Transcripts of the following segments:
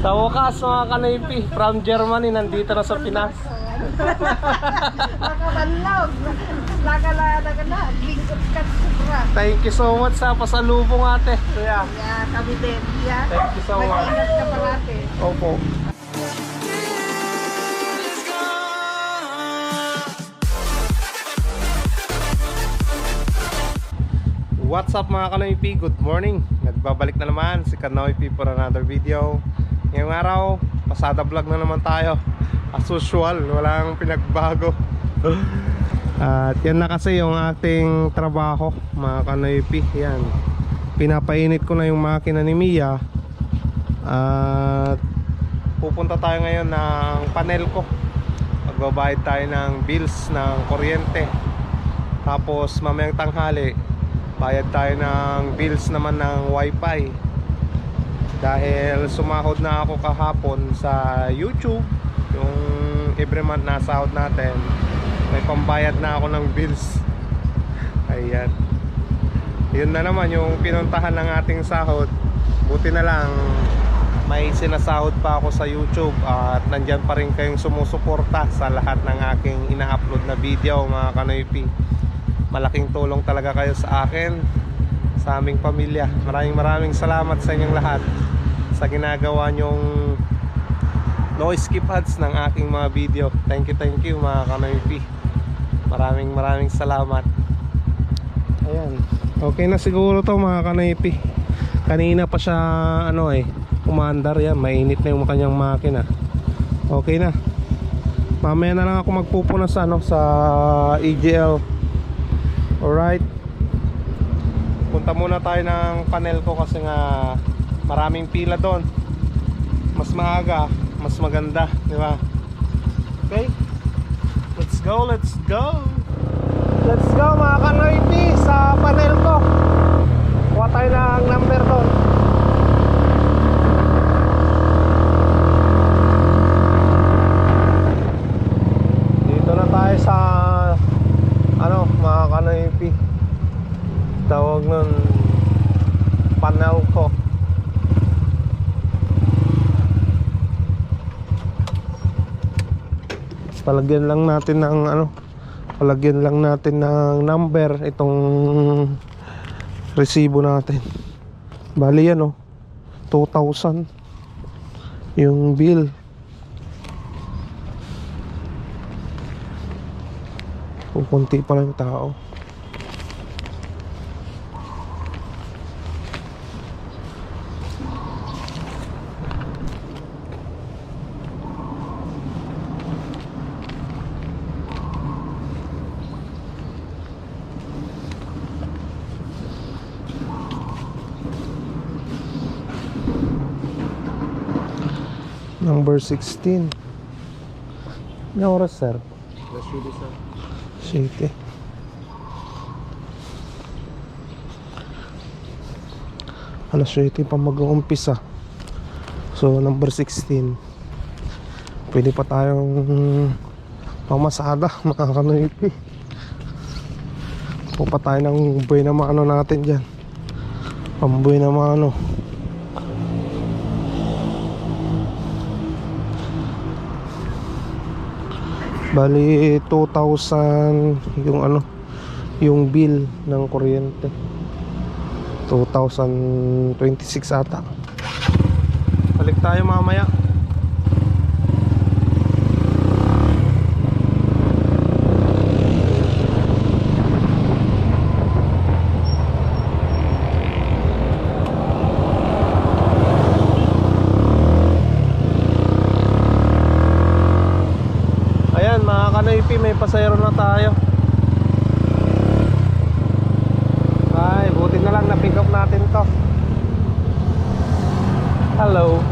Sa wakas mga kanaypi, from Germany, nandito na sa Pinas. Nakabanlog. Nakala na ka na. Lingkot ka sobra. Thank you so much sa pasalubong ate. Kuya. Yeah, kami din. Yeah. Thank you so much. Mag-ingat ka parati. Opo. What's up mga Kanoypi? Good morning! Nagbabalik na naman si Kanoypi for another video. Ngayong araw, pasada vlog na naman tayo. As usual, walang pinagbago. At yan na kasi yung ating trabaho mga Kanoypi. Yan. Pinapainit ko na yung makina ni Mia. At pupunta tayo ngayon ng panel ko. Magbabayad tayo ng bills ng kuryente. Tapos mamayang tanghali, bayad tayo ng bills naman ng wifi. Dahil sumahod na ako kahapon sa YouTube, yung every month na sahod natin, may pambayad na ako ng bills. Ayan. Yun na naman yung pinuntahan ng ating sahod. Buti na lang may sinasahod pa ako sa YouTube at nandyan pa rin kayong sumusuporta sa lahat ng aking ina-upload na video mga kanoypi. Malaking tulong talaga kayo sa akin, sa aming pamilya. Maraming maraming salamat sa inyong lahat sa ginagawa nyong noise skip ads ng aking mga video. Thank you, thank you mga kanoypi. Maraming maraming salamat. Ayan. Okay na siguro to mga kanoypi. Kanina pa siya ano eh, umandar yan. Mainit na yung kanyang makina. Okay na. Mamaya na lang ako magpupunas ano, sa EGL. Alright. Punta muna tayo ng panel ko kasi nga maraming pila doon. Mas maaga, mas maganda, di ba? Okay? Let's go, let's go! Let's go mga kanoypi sa panel ko. Kuha tayo ng number doon. Dito na tayo sa ano mga kanoypi. Tawag nun panel ko. Palagyan lang natin ng ano palagyan lang natin ng number itong resibo natin. Bali yan oh. 2,000 yung bill. Kukunti pa lang tao number 16 May oras sir? City. Alas 7 pa mag-uumpisa. So, number 16. Pwede pa tayong pamasada, mga kanoypi. Pupa tayo ng buhay na maano natin dyan. Pambuhay na maano. Bali 2,000 yung ano yung bill ng kuryente. 2026 ata. Balik tayo mamaya Ayan kanoypi may pasayro na tayo. Ay buti na lang na pick up natin to. Hello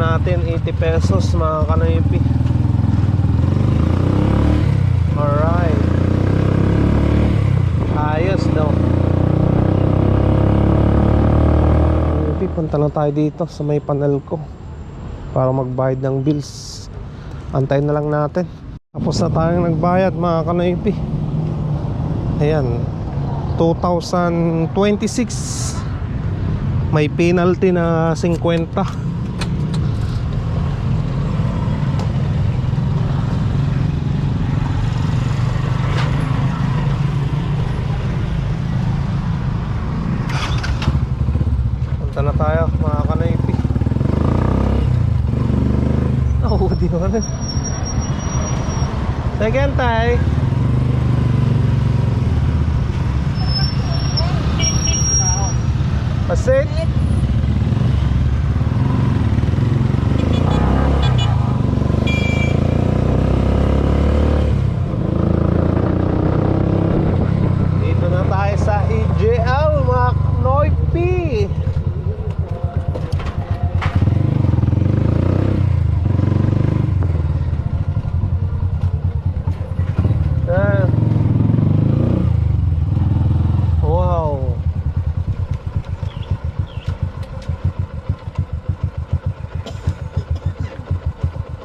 natin 80 pesos mga kanoypi. Alright. Ayos daw. Kanoypi, punta na tayo dito sa may panel ko. Para magbayad ng bills. Antayin na lang natin. Tapos na tayong nagbayad mga kanoypi. Ayan. 2026 may penalty na 50 punta na tayo mga kanaypi oh di ba rin second tayo Pasit Dito na tayo sa EJL mga Noipi Ah. Wow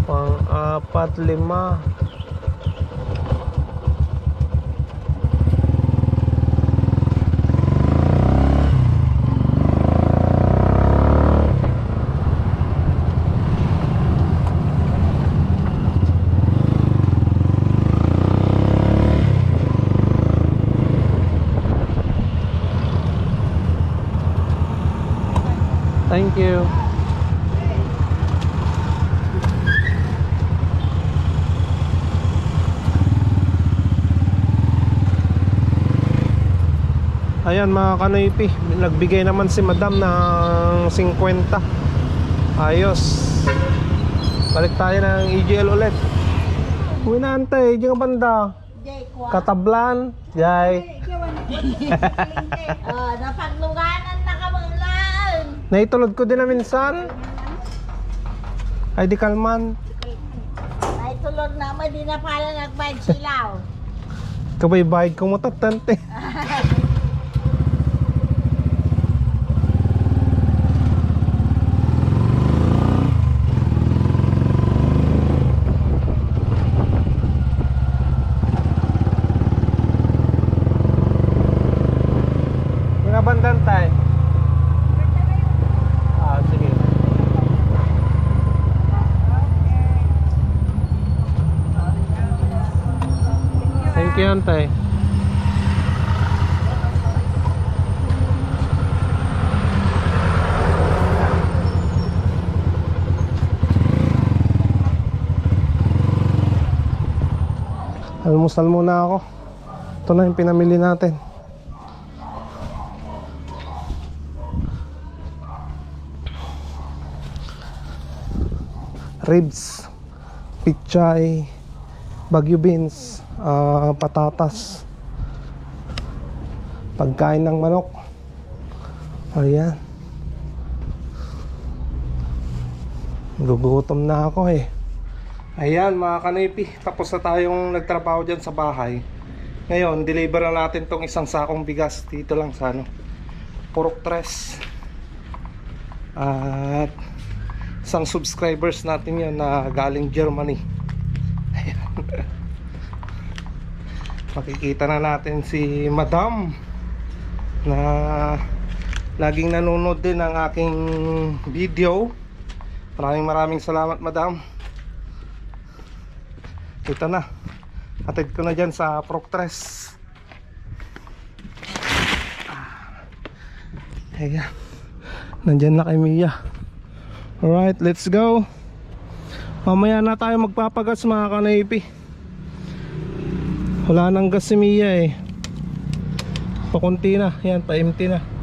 Pang apat lima Thank you. Ayan mga kanoypi, nagbigay naman si madam ng 50 Ayos. Balik tayo ng EGL ulit. Uwi na antay, diyan ka banda. Jay. Katablan, Jai Ah, napagluganan na ka lang. Naitulod ko din na minsan. Ay di kalman. Ay tulog na mo, di na pala nagbayad silaw. Kabay bayad ko mo tatante Mga bandang tayo Ah, sige You, Antay. Almusal muna ako. Ito na yung pinamili natin. Ribs, pichay, Baguio beans, ah, patatas, pagkain ng manok. Ayan. Gugutom na ako eh. Ayan mga kanipi, tapos na tayong nagtrabaho dyan sa bahay. Ngayon, deliver na natin tong isang sakong bigas dito lang sa ano, Purok Tres. At isang subscribers natin yun na galing Germany. Makikita na natin si Madam na laging nanonood din ng aking video. Maraming maraming salamat Madam. Ito na. Atid ko na dyan sa Proctres ayan. Nandyan na kay Mia. Alright let's go. Mamaya na tayo magpapagas mga kanaypi wala nang gas eh. Pakunti na. Yan pa empty na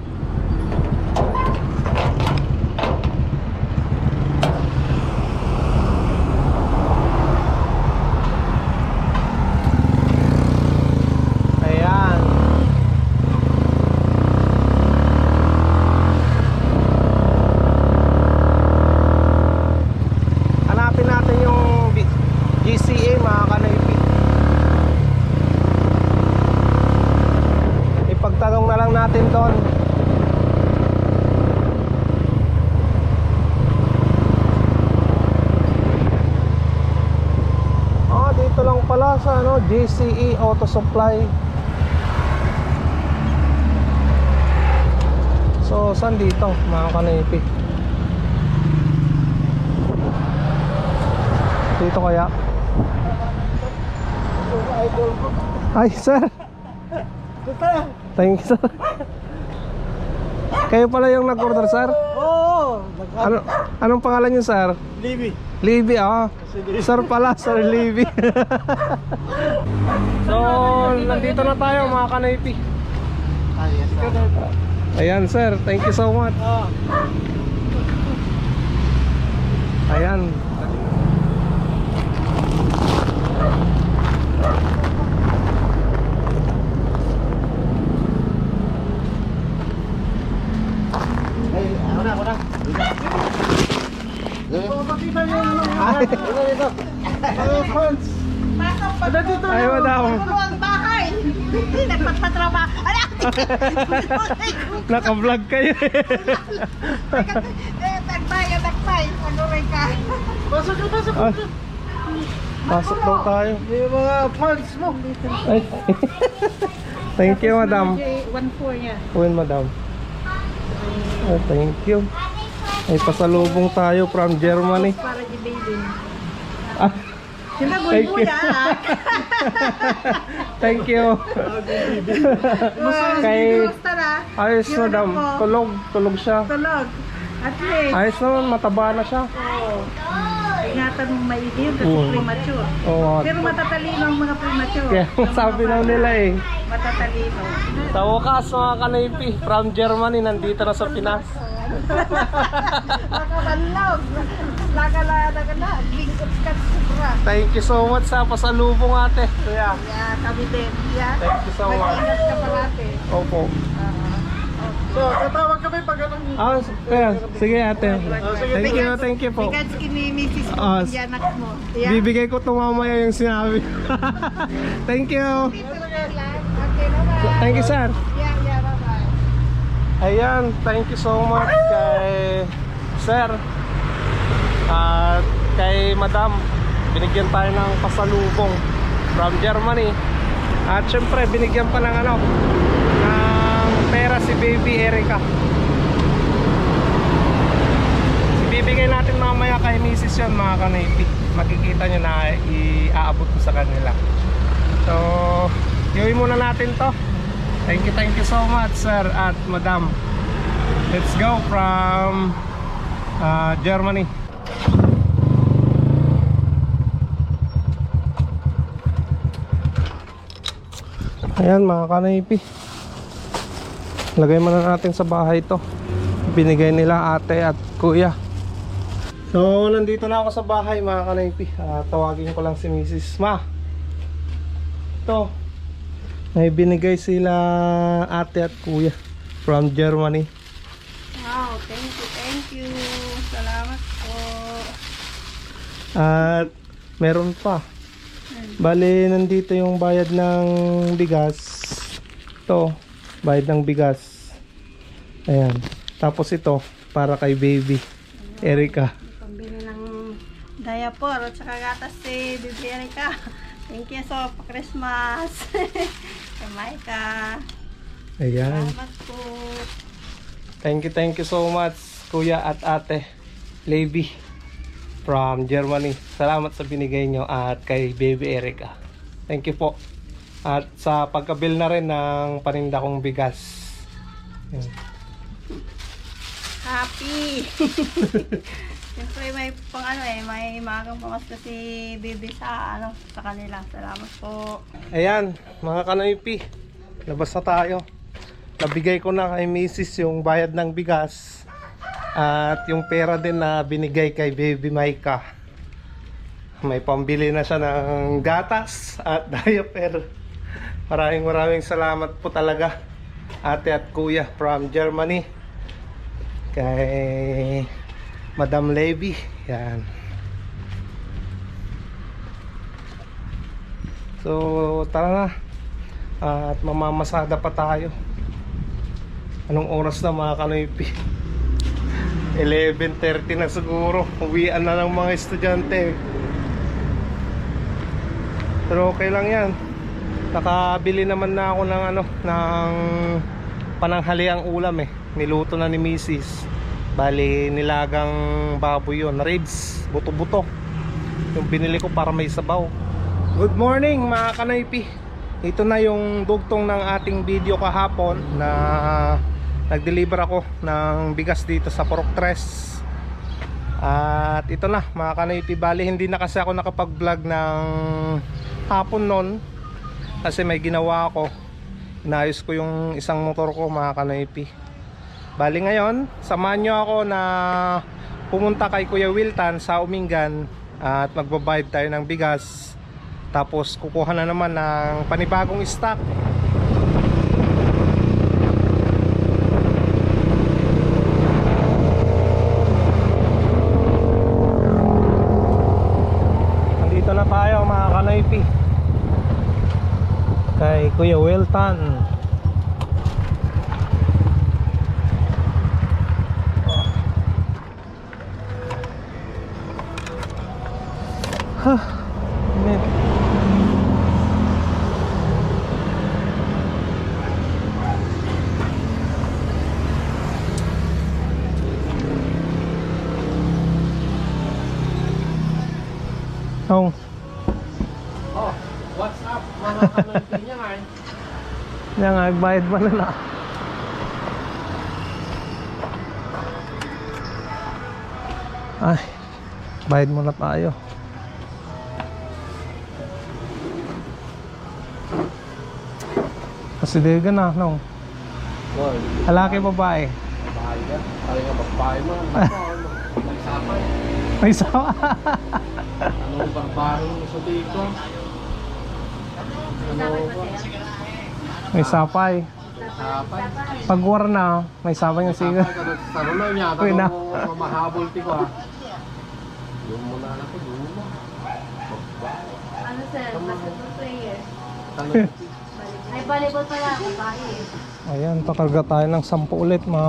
GCE Auto Supply. So, saan dito, mga kanipi? Dito kaya? Ay, sir. Thank you, sir. Kayo pala yung nag-order, sir? Oo, Ano, anong pangalan niyo, sir? Libby. Libby, ah. Sir pala, Sir Libby. so, nandito na tayo mga kanaypi. Ayan, sir. Thank you so much. Ah, Ayan. ay, ako na, ako na. Oo, pakita niyo yung ano. Ay. Dito, dito. Friends? Pasok pa dito? Ay, madam. Puno ang bahay. Hindi nagpapatrabaho. Ala! Naka-vlog kayo eh. Eh, tagbay, tagbay. Ano rin ka? Pasok ka, pasok Ah, ka. Pasok daw tayo. Yung mga fans mo. Ay. thank you, madam. 1-4 niya. Uwin, madam. Oh, thank you. Ay, pasalubong tayo from Germany. Para di baby. Sila Thank you. bulbuya. thank you. Kay- na? Ayos, madam. anak mo? Tulog. Tulog siya. Tulog. At least. Ayos naman, mataba na siya. Oo. Ingatan mo maigi yun kasi Mm. premature. Oo. Pero matatalino ang mga premature. Kaya sabi na nila eh. Matatalino. Sa wakas mga kanaypi, from Germany, nandito na sa Pinas. Makabanlog. Lagala na ka na. Lingkot ka sobra. Thank you so much sa pasalubong ate. Kuya. Yeah, kami din. Yeah. Thank you so much. Mag-ingat ka parati. Opo. So, tatawag kami pag anong... Ah, kaya, sige ate. Thank you, thank you po. Bigas kini Mrs. Ah, Kuya anak mo. Yeah. Bibigay ko to mamaya yung sinabi. thank you. Dito na lang. Okay, bye-bye. Thank you sir. Yeah, yeah, bye-bye. Ayan, thank you so much kay Sir at kay Madam. Binigyan tayo ng pasalubong from Germany. At syempre, binigyan pa ng ano, ng pera si Baby Erica. Ibibigay natin mamaya kay Mrs. yun mga kanaypi. Makikita nyo na iaabot ko sa kanila. So, gawin muna natin to. Thank you, thank you so much, sir at madam. Let's go from uh, Germany. Ayan mga kanaypi. Lagay muna natin sa bahay to. Binigay nila ate at kuya. So, nandito na ako sa bahay mga kanaypi. Ah, tawagin ko lang si Mrs. Ma. Ito, may binigay sila ate at kuya from Germany. Wow, thank you, thank you. Salamat po. At meron pa. Bale, nandito yung bayad ng bigas. Ito, bayad ng bigas. Ayan. Tapos ito, para kay baby. Erica. Pambili ng diaper at saka gatas si Bibi Erika. Thank you so pa Christmas. Kay Maika. Ayan. Salamat po. Thank you, thank you so much, kuya at ate. Levi from Germany. Salamat sa binigay nyo at kay baby Erica. Thank you po. At sa pagkabil na rin ng paninda kong bigas. Ayan. Happy! Siyempre may pang ano eh, may magang pamasko si Bibi sa ano sa kanila. Salamat po. Ayan, mga kanoypi. Labas na tayo. Nabigay ko na kay Mrs. yung bayad ng bigas. At yung pera din na binigay kay Baby Maika. May pambili na siya ng gatas at diaper. Maraming maraming salamat po talaga. Ate at kuya from Germany. Kay Madam Levy. Yan. So, tara na. At mamamasada pa tayo. Anong oras na mga kanoypi? 11.30 na siguro. Uwian na ng mga estudyante. Pero okay lang yan. Nakabili naman na ako ng ano, ng pananghaliang ulam eh. Niluto na ni Mrs. Bali, nilagang baboy yun. Ribs, buto-buto. Yung binili ko para may sabaw. Good morning mga kanaypi. Ito na yung dugtong ng ating video kahapon na nag-deliver ako ng bigas dito sa Porok Tres. At ito na mga kanaypi. Bali, hindi na kasi ako nakapag-vlog ng hapon nun. Kasi may ginawa ako. Inayos ko yung isang motor ko mga kanaypi bali ngayon samahan nyo ako na pumunta kay Kuya Wiltan sa Umingan at magbabayad tayo ng bigas. Tapos kukuha na naman ng panibagong stock Nandito na tayo mga kanaypi kay Kuya Wiltan Huh, init. Oh. Oh, what's up mga kanaypi niya nga eh. Yan nga, bayad mo na. Ay, bayad mo na tayo. Kasi di ka na, no? Boy, Lalaki babae. bahay ka. Kaya nga magbahay mo. Nagsapay. May sawa. Ano barbaro sa dito? Ano ba? May sapay. Sapay. Pag war na, may sapay ng siga. Sapay ka sa sarunay niya. Uy, na. Mamahabol ti ko ha. Doon mo na na ko. Doon mo. Ano sir, basketball player. May volleyball pala, babae eh. Ayan, pakarga tayo ng 10 ulit mga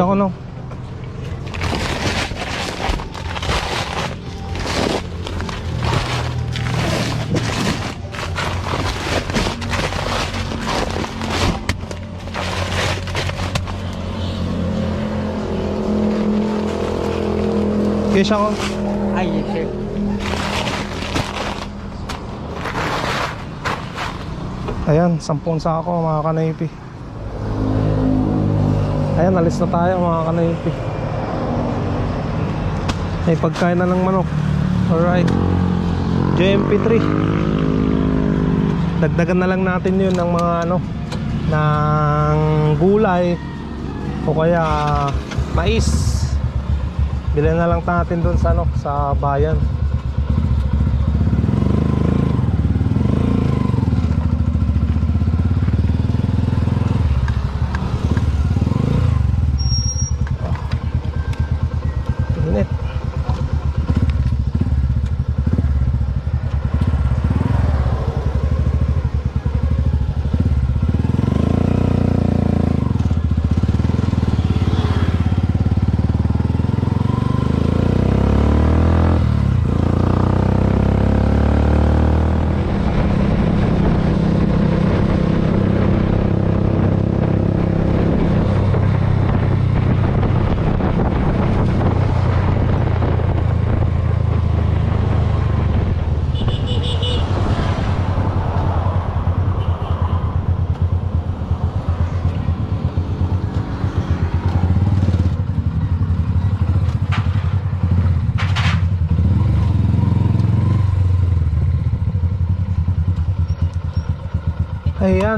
kanaypi. Tsaka no. Kesha ko. Ay, sir. Ayan, sampung sako mga kanaypi. Ayan, alis na tayo mga kanaypi. May pagkain na ng manok. Alright. JMP3. Dagdagan na lang natin yun ng mga ano, ng gulay o kaya mais. Bilhin na lang natin doon sa ano, sa bayan.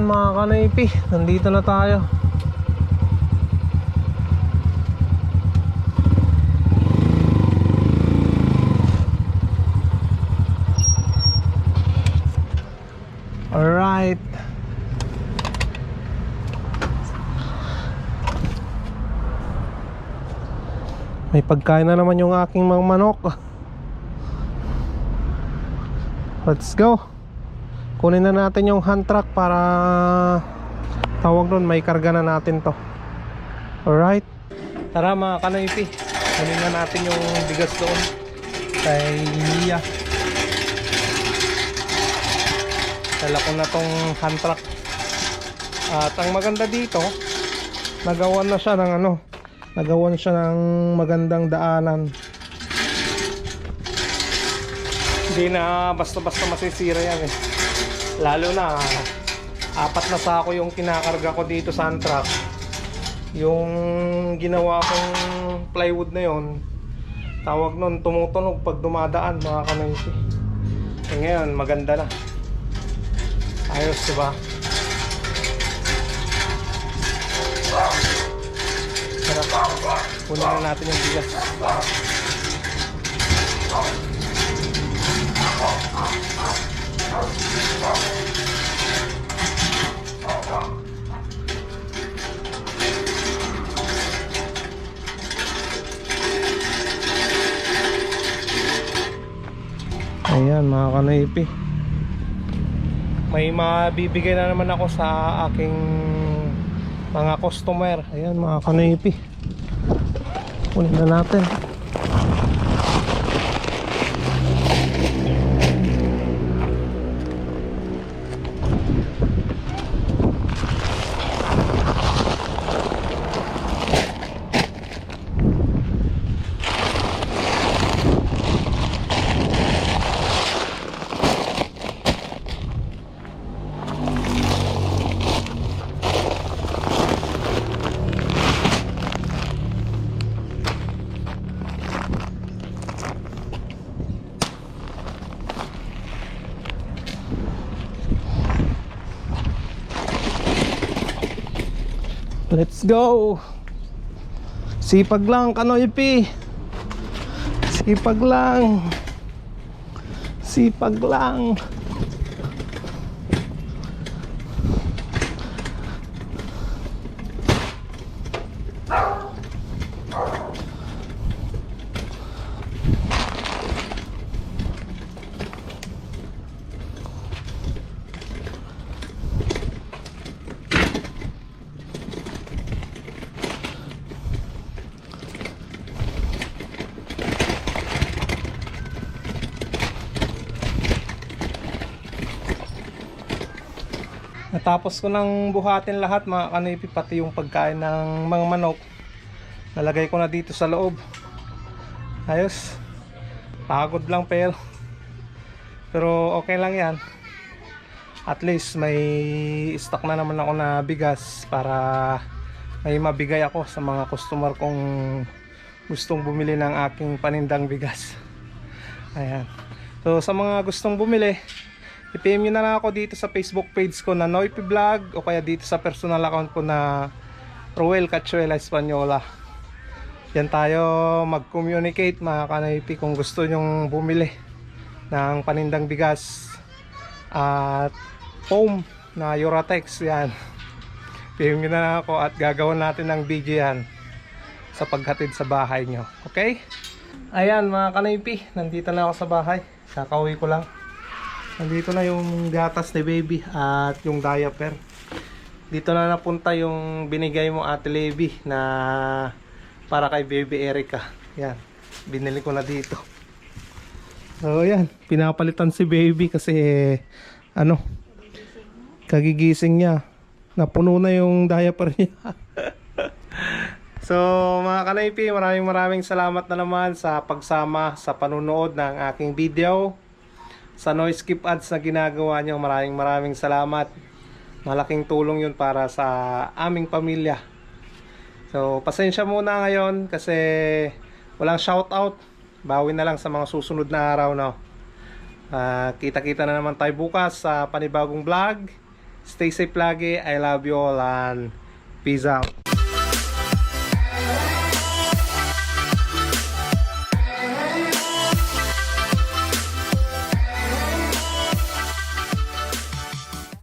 Ayan mga kanaypi, nandito na tayo. Alright. May pagkain na naman yung aking mga manok. Let's go. Kunin na natin yung hand truck para tawag nun, may karga na natin to. Alright. Tara mga kanoypi. Kunin na natin yung bigas doon. Kay Mia. Dala ko na tong hand truck. At ang maganda dito, nagawan na siya ng ano, nagawan siya ng magandang daanan. Hindi na basta-basta masisira yan eh. Lalo na apat na sako yung kinakarga ko dito sa truck. Yung ginawa kong plywood na yon tawag nun tumutunog pag dumadaan mga kanoysi. Eh ngayon maganda na. Ayos diba? Tara, kunin na natin yung bigas. Ayan mga kanaypi. May mabibigay na naman ako sa aking mga customer. Ayan mga kanaypi. Kunin na natin Go. Sipag lang kanoypi Sipag lang. Sipag lang Natapos ko nang buhatin lahat mga kanipi pati yung pagkain ng mga manok. Nalagay ko na dito sa loob. Ayos. Pagod lang pero pero okay lang yan. At least may stock na naman ako na bigas para may mabigay ako sa mga customer kong gustong bumili ng aking panindang bigas. Ayan. So sa mga gustong bumili, I-PM nyo na lang ako dito sa Facebook page ko na Noipi Vlog o kaya dito sa personal account ko na Roel Cachuela Española. Yan tayo mag-communicate mga kanaypi kung gusto nyong bumili ng panindang bigas at foam na Uratex yan. PM nyo na lang ako at gagawin natin ng video yan sa paghatid sa bahay nyo. Okay? Ayan mga kanaypi, nandito na ako sa bahay. Kakauwi ko lang. Nandito na yung gatas ni baby at yung diaper. Dito na napunta yung binigay mo ate Levi na para kay baby Erica. Yan. Binili ko na dito. So yan, pinapalitan si baby kasi ano kagigising niya. Napuno na yung diaper niya. so mga kanaypi, maraming maraming salamat na naman sa pagsama sa panunood ng aking video sa noise skip ads na ginagawa nyo. Maraming maraming salamat. Malaking tulong yun para sa aming pamilya. So, pasensya muna ngayon kasi walang shoutout. Bawi na lang sa mga susunod na araw, no? Ah, kita-kita na naman tayo bukas sa panibagong vlog. Stay safe lagi. I love you all and peace out.